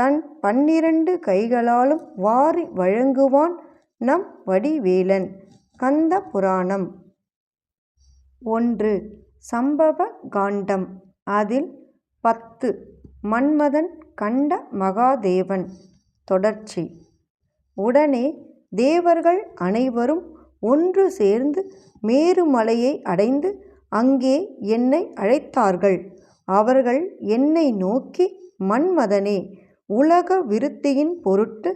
தன் பன்னிரண்டு கைகளாலும் வாரி வழங்குவான் நம் வடிவேலன். கந்த புராணம். ஒன்று. சம்பவ காண்டம். அதில் பத்து. மன்மதன் கண்ட மகாதேவன். தொடர்ச்சி. உடனே தேவர்கள் அனைவரும் ஒன்று சேர்ந்து மேருமலையை அடைந்து அங்கே என்னை அழைத்தார்கள். அவர்கள் என்னை நோக்கி மன்மதனே உலக விருத்தியின் பொருட்டு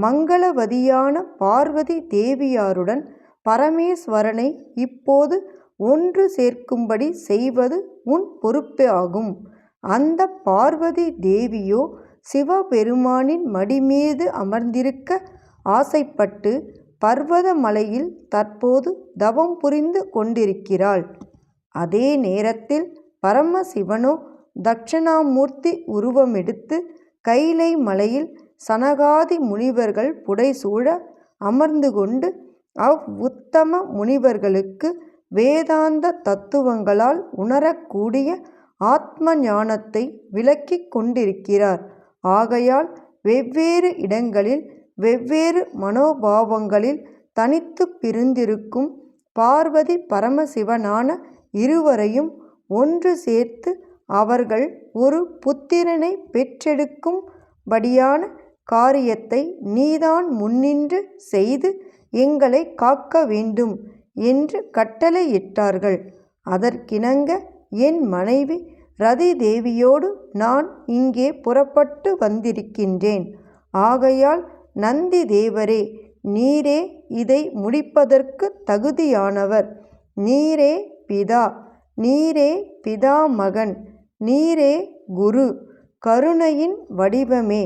மங்களவதியான பார்வதி தேவியாருடன் பரமேஸ்வரனை இப்போது ஒன்று சேர்க்கும்படி செய்வது உன் பொறுப்பாகும் அந்த பார்வதி தேவியோ சிவபெருமானின் மடிமீது அமர்ந்திருக்க ஆசைப்பட்டு பர்வத மலையில் தற்போது தவம் புரிந்து கொண்டிருக்கிறாள். அதே நேரத்தில் பரமசிவனோ தட்சிணாமூர்த்தி உருவமெடுத்து கைலை மலையில் சனகாதி முனிவர்கள் புடைசூழ அமர்ந்து கொண்டு அவ் உத்தம முனிவர்களுக்கு வேதாந்த தத்துவங்களால் உணரக்கூடிய ஆத்ம ஞானத்தை விளக்கிக் கொண்டிருக்கிறார். ஆகையால் வெவ்வேறு இடங்களில் வெவ்வேறு மனோபாவங்களில் தனித்து பிரிந்திருக்கும் பார்வதி பரமசிவனான இருவரையும் ஒன்று சேர்த்து அவர்கள் ஒரு புத்திரனை பெற்றெடுக்கும் படியான காரியத்தை நீதான் முன்னின்று செய்து எங்களை காக்க வேண்டும் என்று கட்டளையிட்டார்கள். அதற்கிணங்க என் மனைவி ரதி தேவியோடு நான் இங்கே புறப்பட்டு வந்திருக்கின்றேன். ஆகையால் நந்தி தேவரே நீரே இதை முடிப்பதற்கு தகுதியானவர். நீரே பிதா நீரே பிதா மகன் நீரே குரு கருணையின் வடிவமே.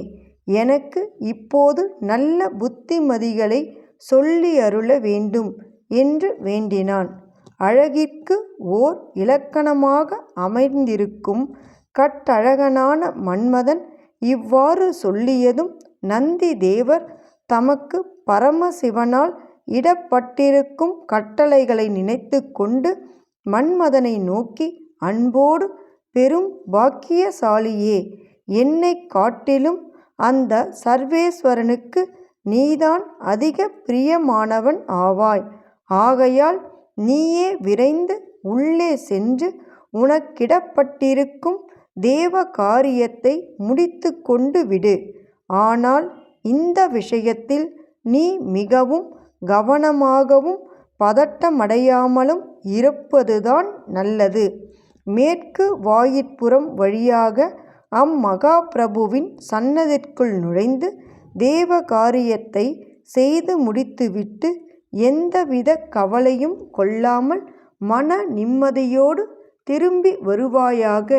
எனக்கு இப்போது நல்ல புத்திமதிகளை சொல்லியருள வேண்டும் என்று வேண்டினான். அழகிற்கு ஓர் இலக்கணமாக அமைந்திருக்கும் கட்டழகனான மன்மதன் இவ்வாறு சொல்லியதும் நந்தி தேவர் தமக்கு பரமசிவனால் இடப்பட்டிருக்கும் கட்டளைகளை நினைத்து கொண்டு மன்மதனை நோக்கி அன்போடு பெரும் பாக்கியசாலியே. என்னைக் காட்டிலும் அந்த சர்வேஸ்வரனுக்கு நீதான் அதிக பிரியமானவன் ஆவாய். ஆகையால் நீயே விரைந்து உள்ளே சென்று உனக்கிடப்பட்டிருக்கும் தேவ காரியத்தை முடித்து கொண்டு விடு. ஆனால் இந்த விஷயத்தில் நீ மிகவும் கவனமாகவும் பதட்டமடையாமலும் இருப்பதுதான் நல்லது. மேற்கு வாயிற்புறம் வழியாக அம்மகாபிரபுவின் சன்னதிற்குள் நுழைந்து தேவ காரியத்தை செய்து முடித்துவிட்டு எந்தவித கவலையும் கொள்ளாமல் மன நிம்மதியோடு திரும்பி வருவாயாக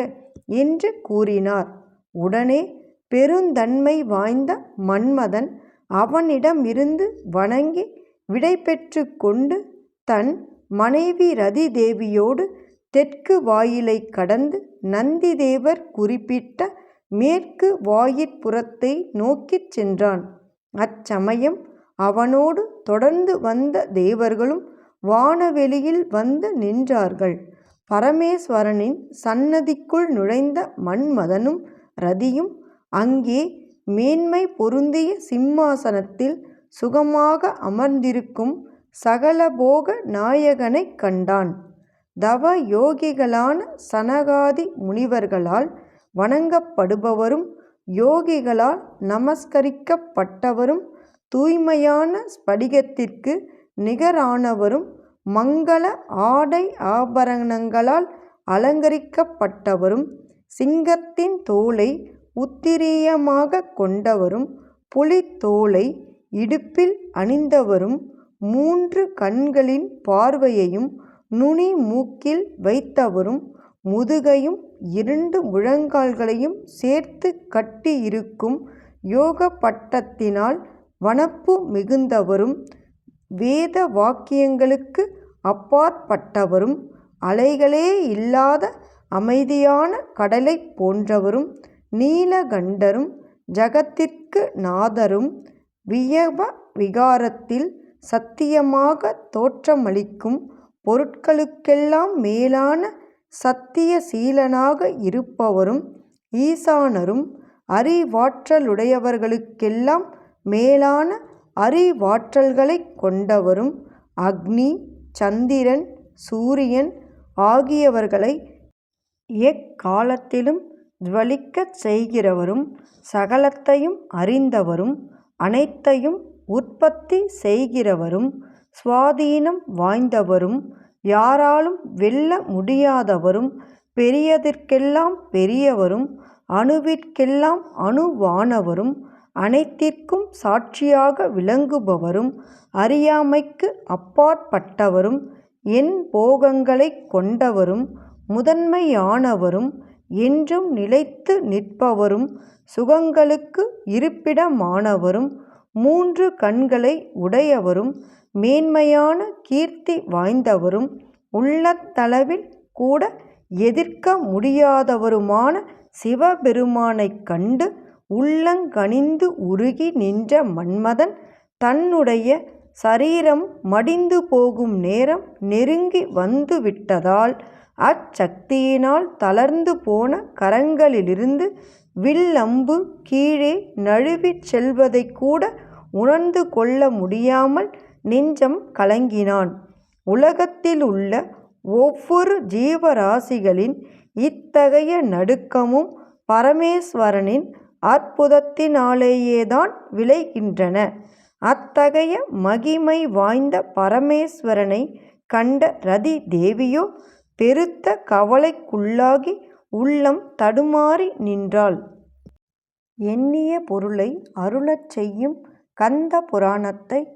என்று கூறினார். உடனே பெருந்தன்மை வாய்ந்த மன்மதன் அவனிடமிருந்து வணங்கி விடை பெற்று கொண்டு தன் மனைவி ரதி தேவியோடு தெற்கு வாயிலைக் கடந்து நந்திதேவர் குறிப்பிட்ட மேற்கு வாயிற்புறத்தை நோக்கிச் சென்றான். அச்சமயம் அவனோடு தொடர்ந்து வந்த தேவர்களும் வானவெளியில் வந்து நின்றார்கள். பரமேஸ்வரனின் சன்னதிக்குள் நுழைந்த மன்மதனும் ரதியும் அங்கே மேன்மை பொருந்திய சிம்மாசனத்தில் சுகமாக அமர்ந்திருக்கும் சகலபோக நாயகனைக் கண்டான். தவ யோகிகளான சனகாதி முனிவர்களால் வணங்கப்படுபவரும் யோகிகளால் நமஸ்கரிக்கப்பட்டவரும் தூய்மையான ஸ்படிகத்திற்கு நிகரானவரும் மங்கள ஆடை ஆபரணங்களால் அலங்கரிக்கப்பட்டவரும் சிங்கத்தின் தோலை உத்திரியமாக கொண்டவரும் புலித்தோலை இடுப்பில் அணிந்தவரும் மூன்று கண்களின் பார்வையையும் நுனி மூக்கில் வைத்தவரும் முதுகையும் இரண்டு முழங்கால்களையும் சேர்த்து கட்டியிருக்கும் யோக பட்டத்தினால் வனப்பு மிகுந்தவரும் வேத வாக்கியங்களுக்கு அப்பாற்பட்டவரும் அலைகளே இல்லாத அமைதியான கடலைப் போன்றவரும் நீலகண்டரும் ஜகத்திற்கு நாதரும் வியவ விகாரத்தில் சத்தியமாக தோற்றமளிக்கும் பொருட்களுக்கெல்லாம் மேலான சத்திய சீலனாக இருப்பவரும் ஈசானரும் அறிவாற்றலுடையவர்களுக்கெல்லாம் மேலான அறிவாற்றல்களைக் கொண்டவரும் அக்னி சந்திரன் சூரியன் ஆகியவர்களை எக்காலத்திலும் ஜுவலிக்கச் செய்கிறவரும் சகலத்தையும் அறிந்தவரும் அனைத்தையும் உற்பத்தி செய்கிறவரும் சுவாதீனம் வாய்ந்தவரும் யாராலும் வெல்ல முடியாதவரும் பெரியதிற்கெல்லாம் பெரியவரும் அணுவிற்கெல்லாம் அணுவானவரும் அனைத்திற்கும் சாட்சியாக விளங்குபவரும் அறியாமைக்கு அப்பாற்பட்டவரும் எண்போகங்களைக் கொண்டவரும் முதன்மையானவரும் என்றும் நிலைத்து நிற்பவரும் சுகங்களுக்கு இருப்பிடமானவரும் மூன்று கண்களை உடையவரும் மேன்மையான கீர்த்தி வாய்ந்தவரும் உள்ளத்தளவில் கூட எதிர்க்க முடியாதவருமான சிவபெருமானைக் கண்டு உள்ளங்கனிந்து உருகி நின்ற மன்மதன் தன்னுடைய சரீரம் மடிந்து போகும் நேரம் நெருங்கி வந்துவிட்டதால் அச்சக்தியினால் தளர்ந்து போன கரங்களிலிருந்து வில்லம்பு கீழே நழுவிச் செல்வதை கூட உணர்ந்து கொள்ள முடியாமல் நெஞ்சம் கலங்கினான். உலகத்தில் உள்ள ஒவ்வொரு ஜீவராசிகளின் இத்தகைய நடுக்கமும் பரமேஸ்வரனின் அற்புதத்தினாலேயேதான் விளைகின்றன. அத்தகைய மகிமை வாய்ந்த பரமேஸ்வரனைக் கண்ட ரதி தேவியோ பெருத்த கவலைக்குள்ளாகி உள்ளம் தடுமாறி நின்றாள். எண்ணிய பொருளை அருளச் செய்யும் கந்த புராணத்தை